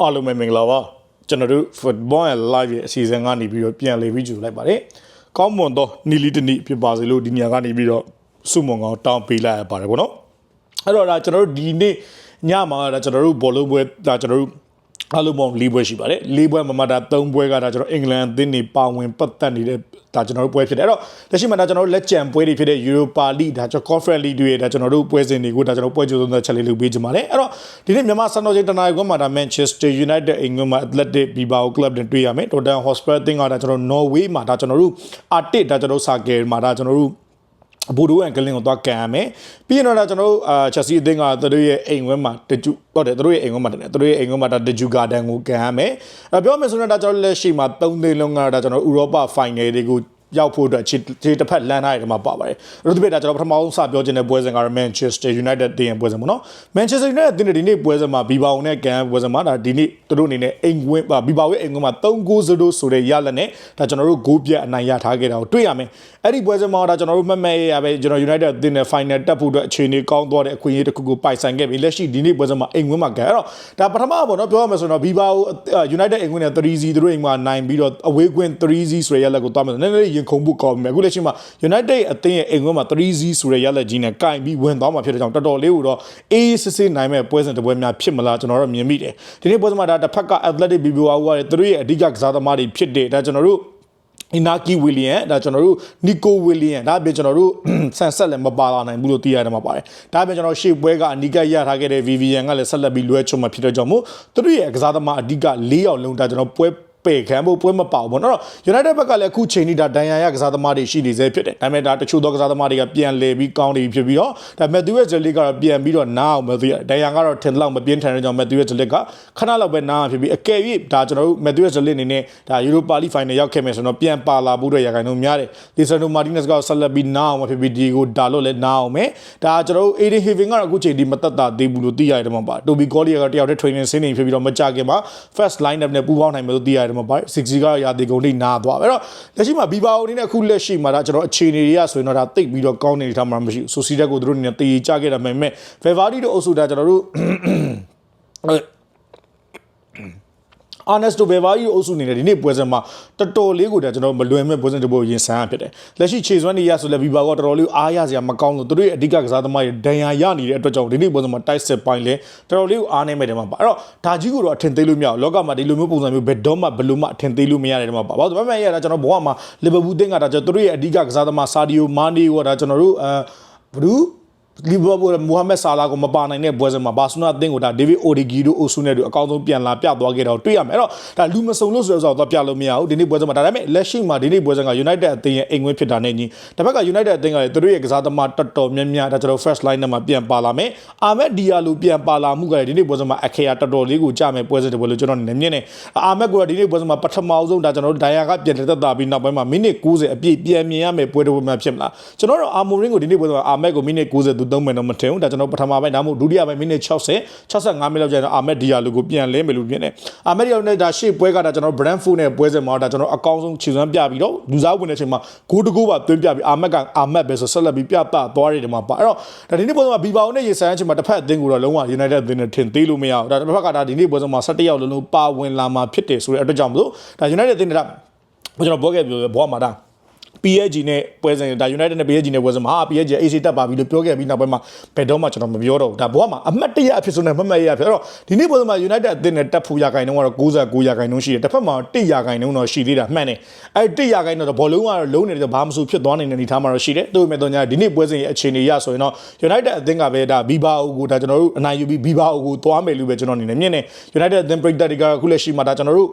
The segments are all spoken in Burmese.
အားလုံးပဲမင်္ဂလာပါကျွန်တော်တို့ football and live ရဲ့အစီအစဉ်ကနေပြီးတော့ပြန်လည်ပြီးကြိုလိုက်ပါတယ်ကောင်းမွန်သောနီလီတနီဖြစ်ပါစေလို့ဒီနေရာကနေပြီးတော့စုမုံကောင်တောင်းပေးလိုက်ရပါတယ်ဗောနော်အဲ့တော့ဒါကျွန်တော်တို့ဒီနေ့ညမှာဒါကျွန်တော်တို့ဘောလုံးပွဲဒါကျွန်တော်တို့ အားလုံးပေါင်း၄ပွဲရှိပါတယ်၄ပွဲမှာမှဒါ၃ပွဲကဒါကျွန်တော်အင်္ဂလန်အသင်းနေပါဝင်ပတ်သက်နေတဲ့ဒါကျွန်တော်တို့ပွဲဖြစ်တယ်အဲ့တော့လက်ရှိမှာဒါကျွန်တော်တို့လက်ကျန်ပွဲတွေဖြစ်တဲ့ Europa League ဒါကျွန်တော် Conference League တွေဒါကျွန်တော်တို့ပွဲစဉ်တွေကိုဒါကျွန်တော်ပွဲကြိုးဆုံးတဲ့ချက်လေးလုပ်ပေးကြပါမယ်အဲ့တော့ဒီနေ့မြန်မာစံတော်ချိန်တနာရီခွဲမှာဒါ Manchester United အင်္ဂလန်မှာ Athletic Bilbao Club နဲ့တွေ့ရမယ် Tottenham Hotspur အသင်းကဒါကျွန်တော် Norway မှာဒါကျွန်တော်တို့ Arctic ဒါကျွန်တော်တို့ Sager မှာဒါကျွန်တော်တို့ ဘူဒိုအန်ကလင်ကိုသွားကန်ရမယ်ပြီးရင်တော့ကျွန်တော်တို့အာချက်စီအသင်းကသူတို့ရဲ့အိမ်ဝဲမှာတကျူဟုတ်တယ်သူတို့ရဲ့အိမ်ဝဲမှာတယ်သူတို့ရဲ့အိမ်ဝဲမှာဒါတကျူဂါဒန်ကိုကန်ရမယ်အဲပြောမယ်ဆိုတော့ဒါကျွန်တော်လက်ရှိမှာ၃သိန်းလုံးကဒါကျွန်တော်ဥရောပဖိုင်နယ်တွေကို ရောက်ဖို့အတွက်ခြေခြေတစ်ဖက်လမ်းထားရတဲ့မှာပါပါတယ်။အဲ့ဒီပြတာကျွန်တော်ပထမဆုံးစပြောခြင်းတဲ့ပွဲစဉ်ကတော့ Manchester United တင်ပွဲစဉ်ပေါ့နော်။ Manchester United တင်တဲ့ဒီနေ့ပွဲစဉ်မှာဘီဘာုံနဲ့ကန်ပွဲစဉ်မှာဒါဒီနေ့သူတို့အနေနဲ့အိမ်ဝင်ဘီဘာရဲ့အိမ်ဝင်မှာ3-0ဆိုတဲ့ရလက်နဲ့ဒါကျွန်တော်တို့ဂိုးပြတ်အနိုင်ရထားခဲ့တာကိုတွေ့ရမယ်။အဲ့ဒီပွဲစဉ်မှာဒါကျွန်တော်တို့မှတ်မှတ်ရရပဲကျွန်တော် United တင်တဲ့ final တက်ဖို့အတွက်အခြေအနေကောင်းသွားတဲ့အခွင့်အရေးတစ်ခုကိုပိုင်ဆိုင်ခဲ့ပြီ။လက်ရှိဒီနေ့ပွဲစဉ်မှာအိမ်ဝင်မှာကန်အဲ့တော့ဒါပထမပေါ့နော်ပြောရမယ်ဆိုတော့ဘီဘာ United အိမ်ဝင်နဲ့3-0သူတို့အိမ်မှာနိုင်ပြီးတော့အဝေးကွင်း3-0ဆိုတဲ့ရလက်ကိုသွားမယ်နည်းနည်းရင်ခုန်ဖို့ကောင်းပြီအခုလက်ရှိမှာ United အသင်းရဲ့အိမ်ကွင်းမှာ 3-0 ဆိုတဲ့ရလက်ကြီးနဲ့ကင်ပြီးဝင်သွားမှာဖြစ်တဲ့ကြောင့်တော်တော်လေးကိုတော့အေးစစ်စစ်နိုင်မဲ့ပွဲစဉ်တစ်ပွဲများဖြစ်မလားကျွန်တော်တို့မြင်မိတယ်ဒီနေ့ပွဲစဉ်မှာဒါတစ်ဖက်က Athletic BBWA ကသူတို့ရဲ့အဓိကကစားသမားတွေဖြစ်တယ်ဒါကျွန်တော်တို့အီနာကီဝီလီယန်ဒါကျွန်တော်တို့နီကိုဝီလီယန်ဒါအပြင်ကျွန်တော်တို့ဆန်ဆက်လည်းမပါလာနိုင်ဘူးလို့သိရတယ်မှာပါတယ်ဒါအပြင်ကျွန်တော်ရှေ့ပွဲကအနီကရထားခဲ့တဲ့ VVN ကလည်းဆက်လက်ပြီးလွဲချုံမှာဖြစ်တဲ့ကြောင့်မို့သူတို့ရဲ့ကစားသမားအဓိက၄ယောက်လုံးဒါကျွန်တော်ပွဲ ပေခံဖို့ပွဲမပေါဘူးပေါ့နော် United ဘက်ကလည်းအခုချိန်ထိဒါဒန်ယာရကစားသမားတွေရှိနေသေးဖြစ်တယ်ဒါပေမဲ့ဒါတချို့သောကစားသမားတွေကပြန်လဲပြီးကောင်းနေပြီဖြစ်ပြီးတော့ဒါ Matthew Zelic ကတော့ပြန်ပြီးတော့နားအောင်မသိရဒန်ယာကတော့ထင်လောက်မပြင်းထန်တဲ့ကြောင့် Matthew Zelic ကခဏလောက်ပဲနားဖြစ်ပြီးအကယ်၍ဒါကျွန်တော်တို့ Matthew Zelic အနေနဲ့ဒါ Europa League Final ရောက်ခဲ့မယ်ဆိုတော့ပြန်ပါလာဖို့အတွက်ရခိုင်နှုန်းများတယ် Lisandro Martinez ကဆက်လက်ပြီးနားအောင်ဖြစ်ပြီး Diego Dalot လည်းနားအောင်မယ်ဒါကျွန်တော်တို့ Aiden Haven ကတော့အခုချိန်ဒီမတက်တာသေးဘူးလို့သိရတယ်မှာပါ Toby Collier ကတယောက်တည်း training ဆင်းနေဖြစ်ပြီးတော့မကြခင်မှာ first line up နဲ့ပူးပေါင်းနိုင်မယ်လို့သိရတယ်မှာပါ60ကရာဒီကုန်ထိနာသွားပဲအဲ့တော့လက်ရှိမှာဘီဘာအိုအနေနဲ့အခုလက်ရှိမှာဒါကျွန်တော်အခြေအနေတွေကဆိုရင်တော့ဒါတိတ်ပြီးတော့ကောင်းနေထားမှာမရှိဘူးဆိုစီတက်ကိုသူတို့အနေနဲ့တည်ကြခဲ့တာမှန်မဲ့ဖယ်ဗာဒီတို့အုပ်စုဒါကျွန်တော်တို့ အာနက်စတိုဘယ်ဗာကြီးအုပ်စုနေတယ်ဒီနေ့ပွဲစဉ်မှာတော်တော်လေးကိုဒါကျွန်တော်မလွယ်မဲ့ပွဲစဉ်တစ်ပွဲရင်ဆိုင်ရဖြစ်တယ်လက်ရှိခြေစွမ်းနေရဆိုလဲဘီဘာကတော်တော်လေးအားရစရာမကောင်းလို့သူတို့ရဲ့အဓိကကစားသမားတွေဒဏ်ရာရနေတဲ့အတွက်ကြောင့်ဒီနေ့ပွဲစဉ်မှာတိုက်စစ်ပိုင်းလဲတော်တော်လေးကိုအားနေမဲ့တယ်မှာပါအဲ့တော့ဒါကြီးကိုတော့အထင်သေးလို့မရဘူးလောကမှာဒီလိုမျိုးပုံစံမျိုးဘယ်တော့မှဘယ်လိုမှအထင်သေးလို့မရတယ်မှာပါဘာလို့လဲမမရတာကျွန်တော်ဘဝမှာလီဗာပူးတင်းကဒါကျွန်တော်တို့ရဲ့အဓိကကစားသမားဆာဒီယိုမာနီကိုဒါကျွန်တော်တို့အဲဘလူး လီဗာပူးမိုဟာမက်ဆာလာကိုမပါနိုင်တဲ့ပွဲစဉ်မှာဘာစီလိုနာအသင်းကိုဒါဒေးဗစ်အိုဒီဂီတို့အိုဆူနဲ့တို့အကောင်းဆုံးပြန်လာပြသွားခဲ့တော့တွေ့ရမယ်အဲ့တော့ဒါလူမစုံလို့ဆိုတော့တော့ပြလို့မရဘူးဒီနေ့ပွဲစဉ်မှာဒါပေမဲ့လက်ရှိမှာဒီနေ့ပွဲစဉ်က United အသင်းရဲ့အိမ်ဝင်ဖြစ်တာနဲ့ညီတစ်ဖက်က United အသင်းကလည်းသူတို့ရဲ့ကစားသမားတော်တော်များများဒါကျွန်တော် first line နဲ့မှာပြန်ပါလာမယ်အာမက်ဒီယာလိုပြန်ပါလာမှုကလည်းဒီနေ့ပွဲစဉ်မှာအခရာတော်တော်လေးကိုကြမယ်ပွဲစဉ်တစ်ပွဲလို့ကျွန်တော်နေမြင်နေအာမက်ကဒီနေ့ပွဲစဉ်မှာပထမဆုံးဒါကျွန်တော်တို့ဒိုင်ယာကပြန်တက်တာပြီးနောက်ပိုင်းမှာမိနစ်90အပြည့်ပြန်မြင်ရမယ်ပွဲတစ်ပွဲမှဖြစ်မလားကျွန်တော်တို့အာမိုရင်းကိုဒီနေ့ပွဲစဉ်မှာအာမက်ကိုမိနစ်90သူသုံးမယ်တော့မထင်ဘူးဒါကျွန်တော်ပထမပိုင်းဒါမှမဟုတ်ဒုတိယပိုင်းမိနစ်60 65မိနစ်လောက်ကြာရင်အာမက်ဒီယာလိုကိုပြန်လဲမယ်လို့ပြင်တယ်အာမက်ဒီယာလိုနဲ့ဒါရှေ့ပွဲကဒါကျွန်တော် Brentford နဲ့ပွဲစဉ်မှာဒါကျွန်တော်အကောင်းဆုံးခြေစွမ်းပြပြီးတော့လူစားဝင်တဲ့အချိန်မှာဂိုးတကူပါသွင်းပြပြီးအာမက်ကအာမက်ပဲဆိုဆက်လက်ပြီးပြသသွားရတယ်မှာပါအဲ့တော့ဒါဒီနေ့ပွဲစဉ်မှာဘီဘာုံနဲ့ရေဆိုင်အချိန်မှာတစ်ဖက်အသင်းကိုတော့လုံးဝ United အသင်းနဲ့ထင်သေးလို့မရဘူးဒါတစ်ဖက်ကဒါဒီနေ့ပွဲစဉ်မှာ17ရောက်လုံးလုံးပါဝင်လာမှာဖြစ်တယ်ဆိုတဲ့အတွက်ကြောင့်မလို့ဒါ United အသင်းကဒါကျွန်တော်ပြောခဲ့ပြောဘောမှာဒါ PSG နဲ့ပွဲစဉ်ဒါ United နဲ့ PSG နဲ့ပွဲစဉ်မှာဟာ PSG AC တက်ပါပြီလို့ပြောခဲ့ပြီးနောက်ပိုင်းမှာဘယ်တော့မှကျွန်တော်မပြောတော့ဘူးဒါဘောမှာအမှတ်တရအဖြစ်ဆိုနေမှတ်မှတ်ရဖြစ်အဲ့တော့ဒီနေ့ပွဲစဉ်မှာ United အသင်းနဲ့တက်ဖို့ရခိုင်နှုန်းကတော့69ရာခိုင်နှုန်းရှိတယ်တစ်ဖက်မှာ1ရာခိုင်နှုန်းတော့ရှိသေးတာမှန်တယ်အဲ့1ရာခိုင်နှုန်းတော့ဘောလုံးကတော့လုံးနေတယ်ဘာမှမဆိုဖြစ်သွားနိုင်တဲ့အနေထားမှာတော့ရှိတယ်တို့ပေမဲ့တော့ညာဒီနေ့ပွဲစဉ်ရဲ့အခြေအနေရဆိုရင်တော့ United အသင်းကပဲဒါ Viva ကိုဒါကျွန်တော်တို့အနိုင်ယူပြီး Viva ကိုသွားမယ်လို့ပဲကျွန်တော်အနေနဲ့မြင်တယ် United အသင်းပရိသတ်တွေကအခုလက်ရှိမှာဒါကျွန်တော်တို့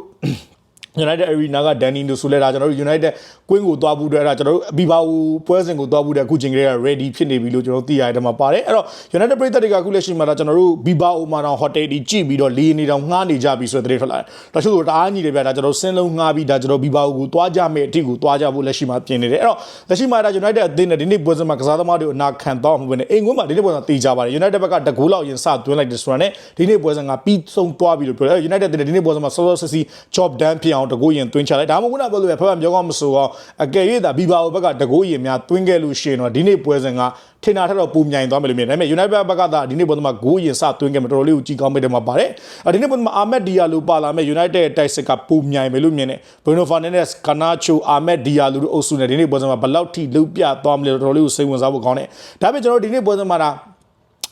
United Arena က Danny လို့ဆိုလဲဒါကျွန်တော်တို့ United ကွင်းကိုသွားဘူးတဲ့အဲ့ဒါကျွန်တော်တို့အဘီဘာဘူးပွဲစဉ်ကိုသွားဘူးတဲ့အခုချိန်ကလေးက ready ဖြစ်နေပြီလို့ကျွန်တော်သိရတယ်မှာပါတယ်အဲ့တော့ United ပြည်သက်တွေကအခုလက်ရှိမှာဒါကျွန်တော်တို့ဘီဘာအိုမှာတော့ hotel ကြီးကြည့်ပြီးတော့လေနေတော့ငှားနေကြပြီဆိုတဲ့တဲ့ထွက်လာတယ်ဒါချို့တော့တအားကြီးတယ်ဗျာဒါကျွန်တော်စင်းလုံးငှားပြီးဒါကျွန်တော်ဘီဘာအိုကိုသွားကြမယ်အထိကိုသွားကြဖို့လက်ရှိမှာပြင်နေတယ်အဲ့တော့လက်ရှိမှာဒါ United အသင်းနဲ့ဒီနေ့ပွဲစဉ်မှာကစားသမားတွေကိုအနာခံတော့မှာပဲအိမ်ကွင်းမှာဒီနေ့ပွဲစဉ်တေးကြပါတယ် United ဘက်ကတကူလောက်ရင်စသွင်းလိုက်တဲ့ဆိုတော့ ਨੇ ဒီနေ့ပွဲစဉ်ကပြီးဆုံးသွားပြီလို့ပြောတယ် United အသင်းနဲ့ဒီနေ့ပွဲစဉ်မှာစောစောစီစီ job done ဖြစ်အောင်တကိုးရင်သွင်းချလိုက်ဒါမှမဟုတ်ခုနပြောလို့ပဲဖက်ဖက်ပြောကောင်းမဆိုအောင်အကယ်၍ဒါဘီဘာဘက်ကတကိုးရင်များသွင်းခဲ့လို့ရှိရင်တော့ဒီနေ့ပွဲစဉ်ကထင်တာထက်တော့ပုံမြိုင်သွားမယ်လို့မြင်တယ်ဒါပေမဲ့ United ဘက်ကသာဒီနေ့ပွဲမှာဂိုးရင်စသွင်းခဲ့မှာတော်တော်လေးကိုကြည်ကောင်းမဲ့တယ်မှာပါတယ်အဲဒီနေ့ပွဲမှာအာမက်ဒီယာလိုပါလာမဲ့ United ရဲ့တိုက်စစ်ကပုံမြိုင်မယ်လို့မြင်တယ် Bruno Fernandes Garnacho အာမက်ဒီယာလိုတို့အုပ်စုနဲ့ဒီနေ့ပွဲစဉ်မှာဘယ်လောက်ထိလုပြသွားမလဲတော်တော်လေးကိုစိတ်ဝင်စားဖို့ကောင်းတယ်ဒါပေမဲ့ကျွန်တော်တို့ဒီနေ့ပွဲစဉ်မှာဒါ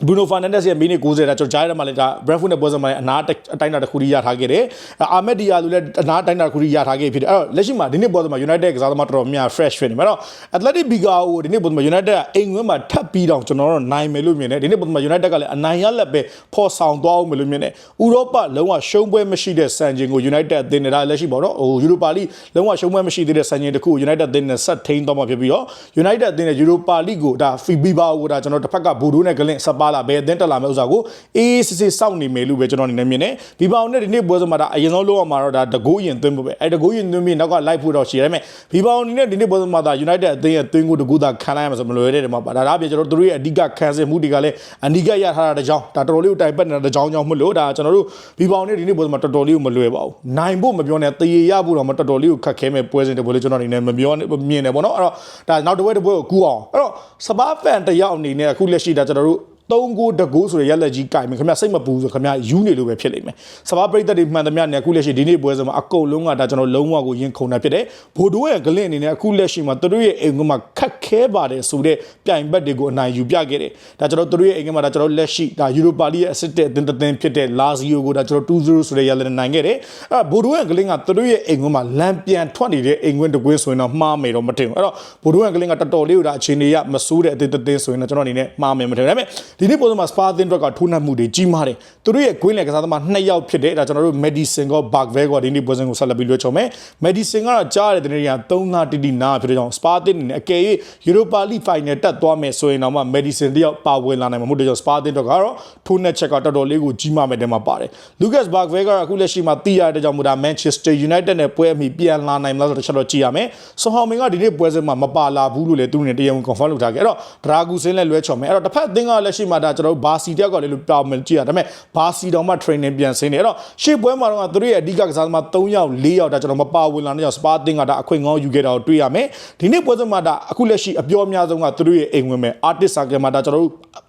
ဘရူနိုဖာနန်ဒက်စ်ရဲ့မိနစ်90တာကျွန်တော်ကြားရတဲ့မှာလည်းဒါဘရက်ဖူးနဲ့ပွဲစမှာလည်းအနာအတိုင်းတာတစ်ခုကြီးရထားခဲ့တယ်။အာမက်ဒီယာလူလည်းအနာအတိုင်းတာတစ်ခုကြီးရထားခဲ့ဖြစ်တယ်။အဲ့တော့လက်ရှိမှာဒီနေ့ပွဲစမှာ United ကစားသမားတော်တော်များ fresh ဖြစ်နေမှာတော့ Athletic Biga ကိုဒီနေ့ပွဲစမှာ United ကအိမ်ဝင်းမှာထပ်ပြီးတော့ကျွန်တော်တို့နိုင်မယ်လို့မြင်တယ်။ဒီနေ့ပွဲစမှာ United ကလည်းအနိုင်ရလက်ပဲဖော်ဆောင်သွားအောင်မယ်လို့မြင်တယ်။ဥရောပလုံးဝရှုံးပွဲမရှိတဲ့စံချိန်ကို United အသင်းနေတာလက်ရှိပေါ့နော်။ဟို Europa League လုံးဝရှုံးပွဲမရှိသေးတဲ့စံချိန်တစ်ခုကို United အသင်းနဲ့ဆက်ထိန်းသွားမှာဖြစ်ပြီးတော့ United အသင်းနဲ့ Europa League ကိုဒါ FIBA ကိုဒါကျွန်တော်တစ်ဖက်ကဘူဒိုနဲ့ဂလင့်ဆက်ပါလာဘယ်အသင်းတက်လာမယ့်ဥစ္စာကိုအေးစစ်စစ်စောင့်နေမယ်လို့ပဲကျွန်တော်အနေနဲ့မြင်တယ်။ဘီဘာအောင်နဲ့ဒီနေ့ပွဲစမှာဒါအရင်ဆုံးလုံးအောင်မှာတော့ဒါတကိုးရင်သွင်းဖို့ပဲအဲတကိုးရင်သွင်းပြီးနောက်ကလိုက်ဖို့တော့ရှိတယ်ဒါပေမဲ့ဘီဘာအောင်နဲ့ဒီနေ့ပွဲစမှာဒါ United အသင်းရဲ့သွင်းကိုတကူတာခံလိုက်ရမှာဆိုမလွယ်တဲ့တယ်မှာပါဒါဒါအပြင်ကျွန်တော်တို့ရဲ့အဓိကခံစစ်မှုတွေကလည်းအဓိကရထားတာတကြောင်ဒါတော်တော်လေးကိုတိုင်ပတ်နေတာတကြောင်ကြောင့်မလို့ဒါကျွန်တော်တို့ဘီဘာအောင်နဲ့ဒီနေ့ပွဲစမှာတော်တော်လေးကိုမလွယ်ပါဘူး။နိုင်ဖို့မပြောနဲ့တရေရဖို့တော့မတော်တော်လေးကိုခက်ခဲမဲ့ပွဲစဉ်တပွဲလေးကျွန်တော်အနေနဲ့မပြောမြင်တယ်ပေါ့နော်အဲ့တော့ဒါနောက်တစ်ပွဲတစ်ပွဲကိုကူအောင်အဲ့တော့စပါးဖန်တယောက်အနေနဲ့အခုလက်ရှိဒါကျွန်တော်တို့ သုံးကိုတကိုးဆိုရရက်လက်ကြီးကြိုက်မယ်ခင်ဗျစိတ်မပူဆိုခင်ဗျယူနေလို့ပဲဖြစ်လိမ့်မယ်စပါးပရိသတ်တွေမှန်သမျှနဲ့အခုလက်ရှိဒီနေ့ပွဲစဉ်မှာအကုန်လုံးကဒါကျွန်တော်လုံးဝကိုရင်ခုန်တာဖြစ်တယ်ဘိုဒိုရဲ့ဂလင့်အနေနဲ့အခုလက်ရှိမှာသူတို့ရဲ့အိမ်ကမှာခက်ခဲပါတယ်ဆိုတဲ့ပြိုင်ဘက်တွေကိုအနိုင်ယူပြခဲ့တယ်ဒါကျွန်တော်သူတို့ရဲ့အိမ်ကမှာဒါကျွန်တော်လက်ရှိဒါယူရိုပါလီရဲ့အစ်စ်တဲ့အသင်းတစ်သင်းဖြစ်တဲ့လာဇီယိုကိုဒါကျွန်တော်2-0ဆိုတဲ့ရက်လက်နဲ့နိုင်ခဲ့တယ်အဲ့ဘိုဒိုရဲ့ဂလင့်ကသူတို့ရဲ့အိမ်ကမှာလမ်းပြန်ထွက်နေတဲ့အိမ်ကွင်းတကွင်းဆိုရင်တော့မှားမယ်တော့မထင်ဘူးအဲ့တော့ဘိုဒိုရဲ့ဂလင့်ကတော်တော်လေးကိုဒါအခြေအနေရမဆိုးတဲ့အသင်းတစ်သင်းဆိုရင်တော့ကျွန်တော်အနေနဲ့မှားမယ်မထင်ဘူးဒါပေမဲ့ဒီနေ့ပုံစံမှာစပါအသင်းအတွက်ကထိုးနှက်မှုတွေကြီးမားတယ်သူတို့ရဲ့ဂွင်းလေကစားသမားနှစ်ယောက်ဖြစ်တယ်ဒါကျွန်တော်တို့ Medicine ကော Barkville ကောဒီနေ့ပွဲစဉ်ကိုဆက်လက်ပြီးလွှဲချော်မယ် Medicine ကတော့ကြားရတဲ့တနေ့က3ငါတိတိနာဖြစ်တဲ့ကြောင့် Spa အသင်းအနေနဲ့အကယ်၍ Europa League Final တက်သွားမယ်ဆိုရင်တော့မှ Medicine တယောက်ပါဝင်လာနိုင်မှာမဟုတ်တဲ့ကြောင့် Spa အသင်းအတွက်ကတော့ထိုးနှက်ချက်ကတော်တော်လေးကိုကြီးမားမယ်တဲ့မှာပါတယ် Lucas Barkville ကတော့အခုလက်ရှိမှာတီးရတဲ့ကြောင့်မို့ဒါ Manchester United နဲ့ပွဲအမိပြန်လာနိုင်မလားဆိုတော့တစ်ချက်တော့ကြည့်ရမယ်ဆွန်ဟောင်မင်ကဒီနေ့ပွဲစဉ်မှာမပါလာဘူးလို့လည်းသူတို့နဲ့တရားဝင် confirm လုပ်ထားခဲ့အဲ့တော့ဒရာဂူစင်းလည်းလွှဲချော်မယ်အဲ့တော့တစ်ဖက်အသင်းကလက်ရှိမှာဒါကျွန်တော်တို့ဘာစီတယောက်ကလည်းလို့ပြောင်းမယ်ကြည့်ရဒါပေမဲ့ဘာစီတောင်မှ training ပြန်ဆင်းနေအဲ့တော့ရှေ့ပွဲမှာတော့သူတို့ရဲ့အဓိကကစားသမား3ယောက်4ယောက်ဒါကျွန်တော်မပါဝင်လာတဲ့ကြောင့်စပါတင်ကဒါအခွင့်ကောင်းယူခဲ့တာကိုတွေ့ရမယ်ဒီနေ့ပွဲစဉ်မှာဒါအခုလက်ရှိအပြောအများဆုံးကသူတို့ရဲ့အိမ်ဝင်မဲ့ artist circle မှာဒါကျွန်တော်တို့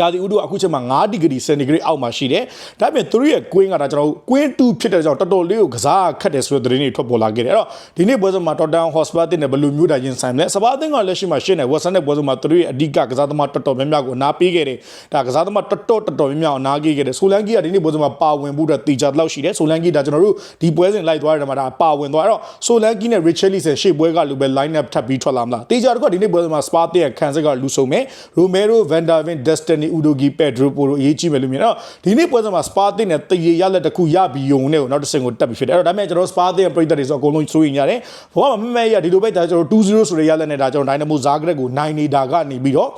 ရာသီဥတုအခုချိန်မှာ9ဒီဂရီစင်တီဂရိတ်အောက်မှာရှိတယ်။ဒါပေမဲ့သူတို့ရဲ့ကွင်းကဒါကျွန်တော်တို့ကွင်း2ဖြစ်တဲ့ကြောင့်တော်တော်လေးကိုကစားခတ်တယ်ဆိုတဲ့သတင်းတွေထွက်ပေါ်လာခဲ့တယ်။အဲ့တော့ဒီနေ့ပွဲစဉ်မှာ Tottenham Hotspur တင်တဲ့ဘလူးမျိုးတာရင်ဆိုင်မလဲ။စပါးအသင်းကလက်ရှိမှာရှင်းတယ် Western နဲ့ပွဲစဉ်မှာသူတို့ရဲ့အဓိကကစားသမားတော်တော်များများကိုအနာပေးခဲ့တယ်။ဒါကစားသမားတော်တော်တော်တော်များများအနာပေးခဲ့တယ်။ဆိုလန်ကီကဒီနေ့ပွဲစဉ်မှာပါဝင်ဖို့အတွက်တီချာတော့ရှိတယ်။ဆိုလန်ကီဒါကျွန်တော်တို့ဒီပွဲစဉ်လိုက်သွားတဲ့မှာဒါပါဝင်သွားအဲ့တော့ဆိုလန်ကီနဲ့ Richarlison ရှေ့ပွဲကလူပဲ line up ထပ်ပြီးထွက်လာမလား။တီချာတော့ဒီနေ့ပွဲစဉ်မှာ Spa တဲ့ခံစစ်ကလူဆုံမယ်။ Romero, Van der Ven, Destiny, Udogi, Pedro ပိုလိုအရေးကြီးမယ်လို့မြင်တော့ဒီနေ့ပွဲစဉ်မှာ Spa တင်နဲ့တရေရလက်တစ်ခုရပြီးယုံနဲ့ကိုနောက်တစ်ဆင့်ကိုတက်ပြီးဖြစ်တယ်အဲ့တော့ဒါပေမဲ့ကျွန်တော် Spa တင်ပြိတ္တတွေဆိုအကုန်လုံးစိုးရင်ရတယ်ဘောကမမဲရဒီလိုပဲဒါကျွန်တော်2-0ဆိုတဲ့ရလက်နဲ့ဒါကျွန်တော် Dynamo Zagreb ကိုနိုင်နေတာကနေပြီးတော့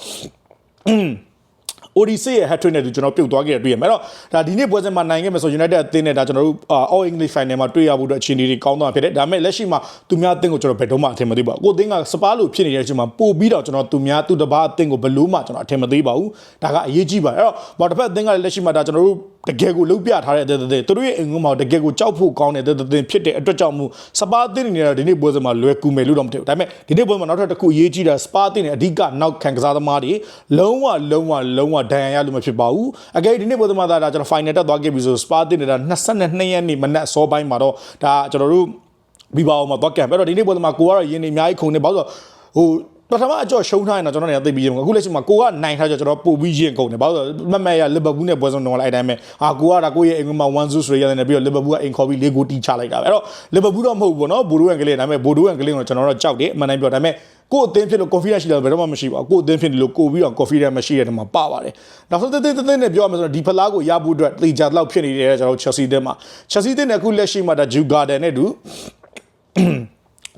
Odyssey ရဲ့ hat trick နဲ့တူကျွန်တော်ပြုတ်သွားခဲ့ရတွေ့ရမယ်အဲ့တော့ဒါဒီနေ့ပွဲစဉ်မှာနိုင်ခဲ့မယ်ဆို United အသင်းနဲ့ဒါကျွန်တော်တို့ All English Final မှာတွေ့ရဖို့အတွက်အခြေအနေတွေကောင်းသွားဖြစ်တယ်ဒါပေမဲ့လက်ရှိမှာသူများအသင်းကိုကျွန်တော်ဘယ်တော့မှအထင်မသေးပါဘူးကိုအသင်းကစပါးလို့ဖြစ်နေတဲ့အချိန်မှာပို့ပြီးတော့ကျွန်တော်သူများသူတစ်ပါးအသင်းကိုဘယ်လို့မှကျွန်တော်အထင်မသေးပါဘူးဒါကအရေးကြီးပါတယ်အဲ့တော့ဘာတစ်ဖက်အသင်းကလည်းလက်ရှိမှာဒါကျွန်တော်တို့တကယ်ကိုလုံးပြထားတဲ့တဲ့တဲ့သူတို့ရဲ့အင်္ဂုံမှာတကယ်ကိုကြောက်ဖို့ကောင်းတဲ့တဲ့တဲ့ဖြစ်တဲ့အတွက်ကြောင့်မို့စပါးအသင်းနေနေတာဒီနေ့ပွဲစဉ်မှာလွယ်ကူမယ်လို့တော့မထင်ဘူးဒါပေမဲ့ဒီနေ့ပွဲမှာနောက်ထပ်တစ်ခုအရေးကြီးတာစပါးအသင်းနဲ့အဓိကနောက်ခံကစားသမားတွေလုံးဝလုံးဝလုံးဝဒဏ်ရာရလို့မဖြစ်ပါဘူးအကယ်ဒီနေ့ပွဲစဉ်မှာဒါကျွန်တော် final တက်သွားခဲ့ပြီဆိုစပါးအသင်းနေတာ22ရက်နေ့မနက်စောပိုင်းမှာတော့ဒါကျွန်တော်တို့ဘီဘာအောင်မှာသွားကံပဲတော့ဒီနေ့ပွဲစဉ်မှာကိုကတော့ရင်းနေအများကြီးခုန်နေပါဆိုဟို ပထမအကျော်ရှုံးထားရင်တော့ကျွန်တော်နေသိပြီးရင်အခုလက်ရှိမှာကိုကနိုင်ထားကြကျွန်တော်ပို့ပြီးရင်ကုန်တယ်ဘာလို့မမရလီဗာပူးနဲ့ပွဲဆုံးတော့လိုက်တိုင်းပဲအာကိုကဒါကိုရဲ့အင်္ဂမှာ1-0ဆိုရရတယ်ပြီးတော့လီဗာပူးကအင်ခေါ်ပြီး၄ဂိုးတီးချလိုက်တာပဲအဲ့တော့လီဗာပူးတော့မဟုတ်ဘူးပေါ့နော်ဘိုဒိုဝင်ကလေးဒါပေမဲ့ဘိုဒိုဝင်ကလေးကိုကျွန်တော်တော့ကြောက်တယ်အမှန်တိုင်းပြောဒါပေမဲ့ကိုအသင်းဖြစ်လို့ confidence ရှိတယ်ဘယ်တော့မှမရှိပါဘူးကိုအသင်းဖြစ်လို့ကိုပြီးတော့ confidence မရှိတဲ့တမှာပါပါတယ်နောက်ဆုံးတင်းတင်းတင်းနဲ့ပြောရမယ်ဆိုတော့ဒီဖလားကိုရဖို့အတွက်တေချာတော့ဖြစ်နေတယ်ကျွန်တော် Chelsea တင်းမှာ Chelsea တင်းနဲ့အခုလက်ရှိမှာဒါ Juve Garden နဲ့တူ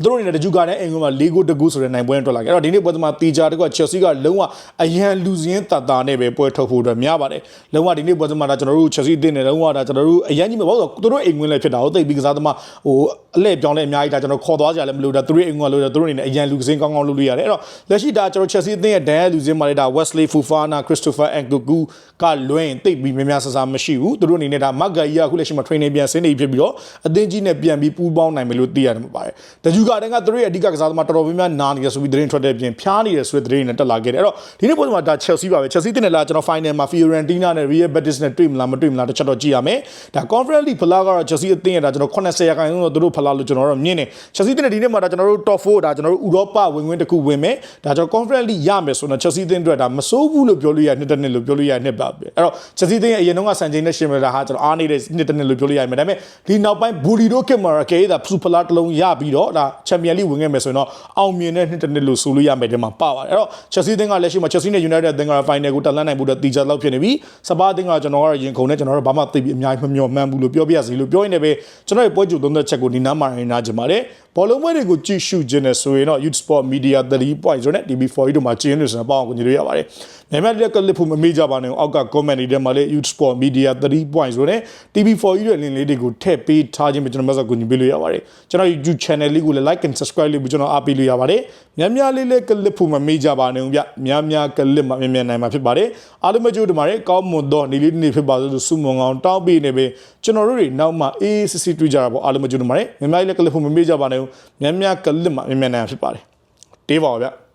သူတို့အနေနဲ့တကြူကနဲ့အင်္ဂလန်မှာ၄ဂိုးတကူဆိုတဲ့နိုင်ပွဲနဲ့ထွက်လာခဲ့အဲ့တော့ဒီနေ့ပွဲသမားတီဂျာတကွချယ်ဆီကလုံးဝအရန်လူစင်းတတာနဲ့ပဲပွဲထုတ်ဖို့အတွက်များပါတယ်လုံးဝဒီနေ့ပွဲသမားဒါကျွန်တော်တို့ချယ်ဆီအသင်းနဲ့လုံးဝဒါကျွန်တော်တို့အရန်ကြီးမဟုတ်တော့သူတို့အိမ်ဝင်လည်းဖြစ်တာဟုတ်သိပြီးကစားသမားဟိုအလဲပြောင်းလဲအများကြီးဒါကျွန်တော်ခေါ်သွားကြလည်းမလို့ဒါသူတို့အိမ်ဝင်လို့သူတို့အနေနဲ့အရန်လူစင်းကောင်းကောင်းလုပ်လို့ရတယ်အဲ့တော့လက်ရှိဒါကျွန်တော်ချယ်ဆီအသင်းရဲ့ဒန်ရဲ့လူစင်းမှာလည်းဒါ Wesley Fofana Christopher Nkunku ကလွင်သိပ်ပြီးများများဆဆမရှိဘူးသူတို့အနေနဲ့ဒါမတ်ဂါကြီးကအခုလက်ရှိမှာ training ပြန်ဆင်းနေဖြစ်ပြီးတော့အသင်းကြီးနဲ့ပြန်ပြီးပူးပေါင်းနိုင်မယ်လို့သိရတယ်မှာပါတယ်တကြူကတန်းကသူတို့ရဲ့အဓိကကစားသမားတော်တော်များများနားနေတယ်ဆိုပြီးသတင်းထွက်တဲ့ပြင်ဖျားနေတယ်ဆိုတဲ့သတင်းတွေနဲ့တက်လာခဲ့တယ်အဲ့တော့ဒီနေ့ပွဲမှာဒါ Chelsea ပါပဲ Chelsea တင်တယ်လားကျွန်တော် final မှာ Fiorentina နဲ့ Real Betis နဲ့တွေ့မလားမတွေ့မလားတစ်ချက်တော့ကြည့်ရမယ်ဒါ Conference League ဖလားကတော့ Chelsea အသင်းရတာကျွန်တော်80ရာခိုင်နှုန်းတော့သူတို့ဖလားလို့ကျွန်တော်တို့မြင်တယ် Chelsea တင်တဲ့ဒီနေ့မှာဒါကျွန်တော်တို့ top 4ဒါကျွန်တော်တို့ဥရောပဝင်ဝင်တစ်ခုဝင်မယ်ဒါကျွန်တော် Conference League ရမယ်ဆိုတော့ Chelsea တင်အတွက်ဒါမစိုးဘူးလို့ပြောလို့ရနှစ်တစ်နှစ်လို့ပြောလို့ရနှစ်ပါပဲအဲ့တော့ Chelsea တင်ရဲ့အရင်တုန်းကစံချိန်နဲ့ရှင်မတာဟာကျွန်တော်အားနေတဲ့နှစ်တစ်နှစ်လို့ပြောလို့ရမယ်ဒါပေမဲ့ဒီနောက်ပိုင်း Bully တို့ကမာရာကေဒါစူဖလားတစ်လုံးရပြီးတော့ဒါ Champion League ဝင်ခဲ့မယ်ဆိုရင်တော့အောင်မြင်တဲ့နှစ်တစ်နှစ်လို့ဆိုလို့ရမယ်ဒီမှာပါပါတယ်အဲ့တော့ Chelsea တင်ကလက်ရှိမှာ Chelsea နဲ့ United တင်က final ကိုတက်လှမ်းနိုင်ဖို့အတွက်တီချာလောက်ဖြစ်နေပြီစပါးတင်ကကျွန်တော်ကတော့ရင်ခုန်နဲ့ကျွန်တော်တို့ဘာမှသိပြီးအများကြီးမမျှော်မှန်းဘူးလို့ပြောပြရစီလို့ပြောရင်းနဲ့ပဲကျွန်တော်ရဲ့ပွဲကြိုသုံးသက်ချက်ကိုဒီနားမှာရင်နာကြပါတယ်ဘောလုံးပွဲတွေကိုကြည့်ရှုခြင်းနဲ့ဆိုရင်တော့ Youth Sport Media 3 point ဆိုတဲ့ TV4 တို့မှာကျင်းလို့ဆိုတော့ပေါအောင်ကိုညီလို့ရပါတယ်။မြန်မာလက်ကလစ်ဖို့မမေ့ကြပါနဲ့အောက်က comment တွေထဲမှာလည်း Youth Sport Media 3 point ဆိုတဲ့ TV4 ရဲ့ link လေးတွေကိုထည့်ပေးထားခြင်းပဲကျွန်တော်မဆက်ကိုညီပေးလို့ရပါတယ်။ကျွန်တော် YouTube channel လေးကိုလည်း like and subscribe လေးကိုကျွန်တော်အားပေးလို့ရပါတယ်။များများလေးလည်းကလစ်ဖို့မမေ့ကြပါနဲ့ဗျ။များများကလစ်မှမြန်မြန်နိုင်မှာဖြစ်ပါတယ်။အားလုံးပဲကြိုးတမားကောင်းမွန်သောနေ့လေးနေ့ဖြစ်ပါလို့ဆုမွန်အောင်တောင်းပေးနေပဲကျွန်တော်တို့တွေနောက်မှအေးစစ်စစ်တွေ့ကြတာပေါ့အားလုံးပဲကြိုးတမားများများလေးလည်းကလစ်ဖို့မမေ့ကြပါနဲ့များများကလစ်မှမြန်မြန်နိုင်မှာဖြစ်ပါတယ်။တေးပါဗျ။